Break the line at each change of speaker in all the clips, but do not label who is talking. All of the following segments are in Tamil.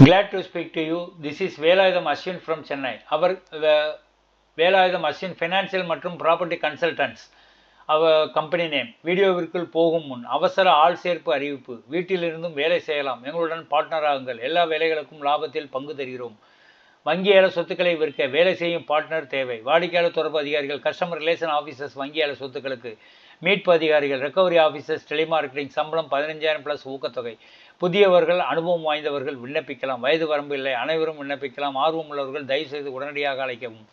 Glad to speak to you this is Velayutham Ashwin from Chennai our Velayutham Ashwin financial மற்றும் ப்ராப்பர்ட்டி கன்சல்டன்ட்ஸ் அவ கம்பெனி நேம் வீடியோவிற்குள் போகும் முன் அவசர ஆள் சேர்ப்பு அறிவிப்பு. வீட்டிலிருந்தும் வேலை செய்யலாம். எங்களுடன் பார்ட்னர் ஆகுங்கள். எல்லா வேலைகளுக்கும் லாபத்தில் பங்கு தருகிறோம். வங்கியால சொத்துக்களை விற்க வேலை செய்யும் பார்ட்னர் தேவை. வாடிக்கையாளர் தொடர்பு அதிகாரிகள் கஸ்டமர் ரிலேஷன் ஆஃபீஸர்ஸ் வங்கியாளர் சொத்துக்களுக்கு மீட்பு அதிகாரிகள் ரெக்கவரி ஆஃபீஸர்ஸ் டெலிமார்க்கெட்டிங் சம்பளம் பதினஞ்சாயிரம் ப்ளஸ் ஊக்கத்தொகை. புதியவர்கள் அனுபவம் வாய்ந்தவர்கள் விண்ணப்பிக்கலாம். வயது வரம்பு இல்லை. அனைவரும் விண்ணப்பிக்கலாம். ஆர்வம் உள்ளவர்கள் தயவுசெய்து உடனடியாக அழைக்கவும்.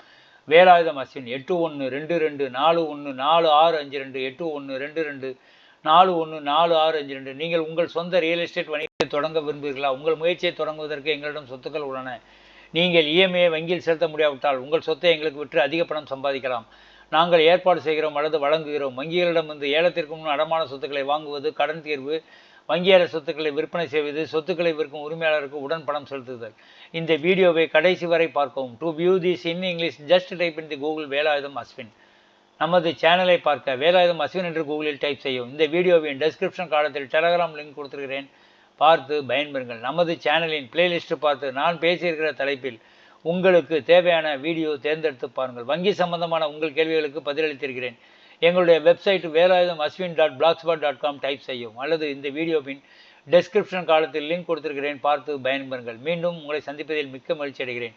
வேலாயுதம் அஸ்வின் எட்டு ஒன்று ரெண்டு ரெண்டு நாலு ஒன்று நாலு ஆறு அஞ்சு ரெண்டு எட்டு ஒன்று ரெண்டு ரெண்டு நாலு ஒன்று நாலு ஆறு அஞ்சு ரெண்டு. நீங்கள் உங்கள் சொந்த ரியல் எஸ்டேட் வணிகத்தை தொடங்க விரும்புகிறீர்களா? உங்கள் முயற்சியை தொடங்குவதற்கு எங்களிடம் சொத்துக்கள் உள்ளன. நீங்கள் இஎம்ஐயை வங்கியில் செலுத்த முடியாவிட்டால் உங்கள் சொத்தை எங்களுக்கு விற்று அதிக பணம் சம்பாதிக்கலாம். நாங்கள் ஏற்பாடு செய்கிறோம் அல்லது வழங்குகிறோம். வங்கிகளிடம் வந்து ஏலத்திற்கு முன் அடமான சொத்துக்களை வாங்குவது கடன் தீர்வு வங்கியார சொத்துக்களை விற்பனை செய்வது சொத்துக்களை விற்கும் உரிமையாளருக்கு உடன் பணம் செலுத்துதல். இந்த வீடியோவை கடைசி வரை பார்க்கவும். To view this in English just type in the Google Velayudham Ashwin. நமது சேனலை பார்க்க வேலாயுதம் அஸ்வின் என்று கூகுளில் டைப் செய்யும் இந்த வீடியோவின் டெஸ்கிரிப்ஷன் காலத்தில் டெலகிராம் லிங்க் கொடுத்துருக்கிறேன். பார்த்து பயன்பெறுங்கள். நமது சேனலின் பிளேலிஸ்ட்டு பார்த்து நான் பேசியிருக்கிற தலைப்பில் உங்களுக்கு தேவையான வீடியோ தேர்ந்தெடுத்து பாருங்கள். வங்கி சம்பந்தமான உங்கள் கேள்விகளுக்கு பதிலளித்திருக்கிறேன். எங்களுடைய website Velayudham Ashwin dot blogspot dot com type செய்யும் அல்லது இந்த வீடியோவின் டெஸ்கிரிப்ஷன் காலத்தில் லிங்க் கொடுத்திருக்கிறேன். பார்த்து பயன்பெறுங்கள். மீண்டும் உங்களை சந்திப்பதில் மிக்க மகிழ்ச்சி அடைகிறேன்.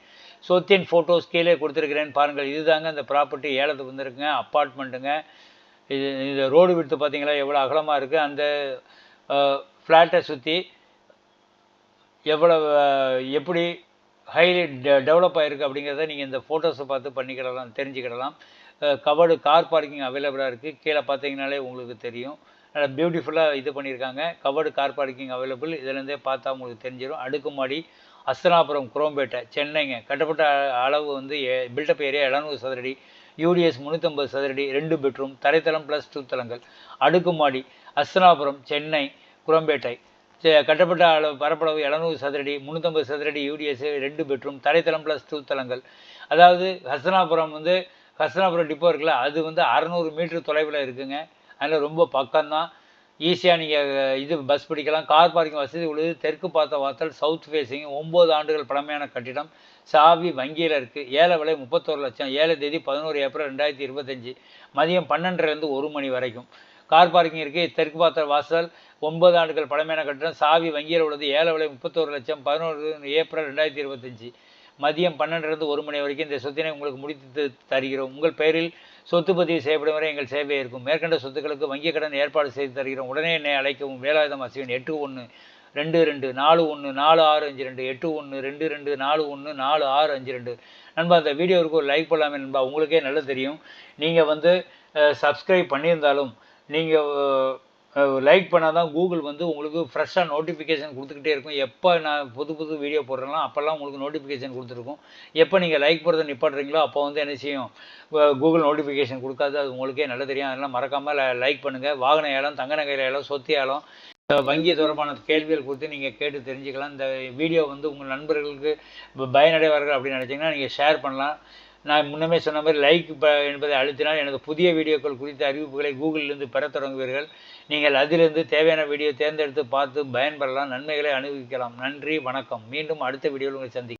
சொத்தின் ஃபோட்டோஸ் கீழே கொடுத்துருக்கிறேன். பாருங்கள் இதுதாங்க அந்த ப்ராப்பர்ட்டி ஏலத்துக்கு வந்திருக்குங்க. அப்பார்ட்மெண்ட்டுங்க இது இந்த ரோடு விடுத்து பார்த்தீங்களா? எவ்வளோ அகலமாக இருக்குது அந்த ஃப்ளாட்டை சுற்றி எவ்வளோ எப்படி ஹைலி டெவலப் ஆகிருக்கு அப்படிங்கிறத நீங்கள் இந்த ஃபோட்டோஸை பார்த்து பண்ணிக்கிடலாம் தெரிஞ்சுக்கிடலாம். கவர்டு கார் பார்க்கிங் அவைலபிளாக இருக்குது கீழே பார்த்தீங்கனாலே உங்களுக்கு தெரியும். நல்லா பியூட்டிஃபுல்லாக இது பண்ணியிருக்காங்க. கவர்டு கார் பார்க்கிங் அவைலபிள் இதுலேருந்தே பார்த்தா உங்களுக்கு தெரிஞ்சிடும் அடுக்குமாடி அஸ்தனாபுரம் குரோம்பேட்டை சென்னைங்க. கட்டப்பட்ட அளவு வந்து பில்டப் ஏரியா எழுநூறு சதுரடி யூடிஎஸ் முந்நூற்றம்பது சதுரடி ரெண்டு பெட்ரூம் தரைத்தளம் ப்ளஸ் டூ அடுக்குமாடி அஸ்தனாபுரம் சென்னை குரோம்பேட்டை கட்டப்பட்ட அளவு பரப்பளவு எழுநூறு சதுரடி முந்நூற்றம்பது சதுரடி யூடிஎஸ் ரெண்டு பெட்ரூம் தரைத்தளம் ப்ளஸ் தூத்தலங்கள் அதாவது ஹஸ்தனாபுரம் வந்து ஹஸ்தனாபுரம் டிப்போ இருக்குல்ல அது வந்து அறநூறு மீட்டர் தொலைவில் இருக்குங்க. அதில் ரொம்ப பக்கம்தான். ஈஸியாக நீங்கள் இது பஸ் பிடிக்கலாம். கார் பார்க்கிங் வசதி உள்ளது. தெற்கு பார்த்த வார்த்தால் சவுத் ஃபேஸிங் ஒம்பது ஆண்டுகள் பழமையான கட்டிடம். சாவி வங்கியில் இருக்குது ஏழை விலை முப்பத்தோரு லட்சம். ஏழை தேதி பதினோரு ஏப்ரல் ரெண்டாயிரத்தி இருபத்தஞ்சி. மதியம் பன்னெண்டுலேருந்து ஒரு மணி வரைக்கும். கார் பார்க்கிங் இருக்குது தெற்கு பார்த்த வாசல் ஒன்பது ஆண்டுகள் பழமையான கட்டணம் சாவி வங்கியில் உள்ளது ஏழை விலை முப்பத்தோரு லட்சம் பதினோரு ஏப்ரல் ரெண்டாயிரத்தி இருபத்தஞ்சி. மதியம் பன்னெண்டுலேருந்து ஒரு மணி வரைக்கும் இந்த சொத்தினை உங்களுக்கு முடித்து தருகிறோம். உங்கள் பெயரில் சொத்து பதிவு செய்யப்படும் வரை எங்கள் சேவை இருக்கும். மேற்கண்ட சொத்துக்களுக்கு வங்கிக் கடன் ஏற்பாடு செய்து தருகிறோம். உடனே என்னை அழைக்கவும். வேலாயுதம் அசிவன் எட்டு ஒன்று ரெண்டு ரெண்டு நாலு ஒன்று நாலு ஆறு அஞ்சு ரெண்டு எட்டு ஒன்று ரெண்டு ரெண்டு நாலு ஒன்று நாலு ஆறு அஞ்சு ரெண்டு. நண்பா அந்த வீடியோவுக்கு ஒரு லைக் பண்ணலாமே நண்பா. உங்களுக்கே நல்லா தெரியும். நீங்கள் வந்து சப்ஸ்கிரைப் பண்ணியிருந்தாலும் நீங்கள் லைக் பண்ணால் தான் கூகுள் வந்து உங்களுக்கு ஃப்ரெஷ்ஷாக நோட்டிஃபிகேஷன் கொடுத்துக்கிட்டே இருக்கும். எப்போ நான் புது புது வீடியோ போடுறேனோ அப்போல்லாம் உங்களுக்கு நோட்டிஃபிகேஷன் கொடுத்துருக்கும். எப்போ நீங்கள் லைக் போடுறத நிப்பாட்டுறீங்களோ அப்போ வந்து என்ன செய்யும்? கூகுள் நோட்டிஃபிகேஷன் கொடுக்காது. அது உங்களுக்கே நல்லா தெரியும். அதெல்லாம் மறக்காமல் லைக் பண்ணுங்கள் வாகன ஏலம் தங்க நகையில் ஏலம் சொத்து ஏலம் வங்கி தொடர்பான கேள்விகள் கொடுத்து நீங்கள் கேட்டு தெரிஞ்சுக்கலாம். இந்த வீடியோ வந்து உங்கள் நண்பர்களுக்கு பயனடைவார்கள் அப்படின்னு நினச்சிங்கன்னா நீங்கள் ஷேர் பண்ணலாம். நான் முன்னமே சொன்ன மாதிரி லைக் ப என்பதை அழுத்தினால் எனது புதிய வீடியோக்கள் குறித்த அறிவிப்புகளை கூகுளிலிருந்து பெற தொடங்குவீர்கள். நீங்கள் அதிலிருந்து தேவையான வீடியோ தேர்ந்தெடுத்து பார்த்து பயன்பெறலாம். நன்மைகளை அனுபவிக்கலாம். நன்றி வணக்கம். மீண்டும் அடுத்த வீடியோவில் உங்களை சந்திக்கிறேன்.